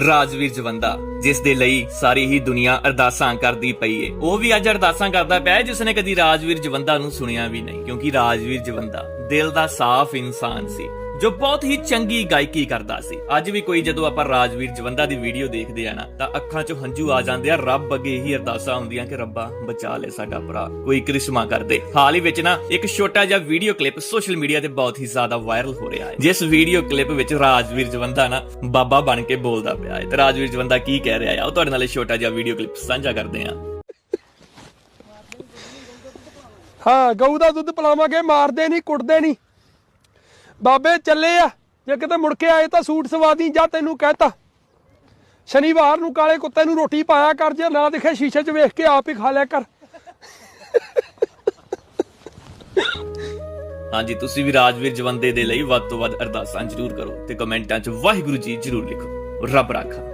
ਰਾਜਵੀਰ ਜਵੰਦਾ, ਜਿਸ ਦੇ ਲਈ ਸਾਰੀ ਹੀ ਦੁਨੀਆ ਅਰਦਾਸਾਂ ਕਰਦੀ ਪਈ ਏ। ਉਹ ਵੀ ਅੱਜ ਅਰਦਾਸਾਂ ਕਰਦਾ ਪਿਆ ਹੈ ਜਿਸ ਨੇ ਕਦੀ ਰਾਜਵੀਰ ਜਵੰਦਾ ਨੂੰ ਸੁਣਿਆ ਵੀ ਨਹੀਂ, ਕਿਉਂਕਿ ਰਾਜਵੀਰ ਜਵੰਦਾ ਦਿਲ ਦਾ ਸਾਫ਼ ਇਨਸਾਨ ਸੀ, ਜੋ ਬਹੁਤ ਹੀ ਚੰਗੀ ਗਾਇਕੀ ਕਰਦਾ ਸੀ। ਅੱਜ ਵੀ ਕੋਈ ਜਦੋਂ ਆਪਾਂ ਰਾਜਵੀਰ ਜਵੰਦਾ ਦੀ ਵੀਡੀਓ ਦੇਖਦੇ ਆ ਨਾ, ਤਾਂ ਅੱਖਾਂ 'ਚੋਂ ਹੰਝੂ ਆ ਜਾਂਦੇ ਆ, ਰੱਬ ਅੱਗੇ ਹੀ ਅਰਦਾਸਾਂ ਹੁੰਦੀਆਂ ਕਿ ਰੱਬਾ ਬਚਾ ਲੈ ਸਾਡਾ ਭਰਾ, ਕੋਈ ਕ੍ਰਿਸ਼ਮਾ ਕਰ ਦੇ। ਹਾਲ ਹੀ ਵਿੱਚ ਨਾ, ਇੱਕ ਛੋਟਾ ਜਿਹਾ ਵੀਡੀਓ ਕਲਿੱਪ ਸੋਸ਼ਲ ਮੀਡੀਆ ਤੇ ਬਹੁਤ ਹੀ ਜ਼ਿਆਦਾ ਵਾਇਰਲ ਹੋ ਰਿਹਾ ਹੈ। ਜਿਸ ਵੀਡੀਓ ਕਲਿੱਪ ਵਿੱਚ ਰਾਜਵੀਰ ਜਵੰਦਾ ਨਾ ਬਾਬਾ ਬਣ ਕੇ ਬੋਲਦਾ ਪਿਆ ਹੈ। ਤੇ ਰਾਜਵੀਰ ਜਵੰਦਾ ਕੀ ਕਹਿ ਰਿਹਾ ਹੈ ਉਹ ਤੁਹਾਡੇ ਨਾਲ ਛੋਟਾ ਜਿਹਾ ਵੀਡੀਓ ਕਲਿੱਪ ਸਾਂਝਾ ਕਰਦੇ ਆ ਹਾਂ, ਗਊ ਦਾ ਦੁੱਧ ਪਿਲਾਵਾਂਗੇ, ਮਾਰਦੇ ਨਹੀਂ, ਕੁੱਟਦੇ ਨਹੀਂ। ਬਾਬੇ, ਚੱਲੇ ਆ। ਜੇ ਕਿਤੇ ਮੁੜ ਕੇ ਆਏ ਤਾਂ ਸੂਟ ਸਵਾ ਦੀ, ਜਾਂ ਤੈਨੂੰ ਕਹਿਤਾ। ਸ਼ਨੀਵਾਰ ਨੂੰ ਕਾਲੇ ਕੁੱਤੇ ਨੂੰ ਰੋਟੀ ਪਾਇਆ ਕਰ, ਜੇ ਨਾ ਦਿਖੇ ਸ਼ੀਸ਼ੇ 'ਚ ਵੇਖ ਕੇ ਆਪ ਹੀ ਖਾ ਲਿਆ ਕਰ। ਹਾਂਜੀ, ਤੁਸੀਂ ਵੀ ਰਾਜਵੀਰ ਜਵੰਦੇ ਦੇ ਲਈ ਵੱਧ ਤੋਂ ਵੱਧ ਅਰਦਾਸਾਂ ਜ਼ਰੂਰ ਕਰੋ ਤੇ ਕਮੈਂਟਾਂ 'ਚ ਵਾਹਿਗੁਰੂ ਜੀ ਜ਼ਰੂਰ ਲਿਖੋ। ਰੱਬ ਰਾਖਾ।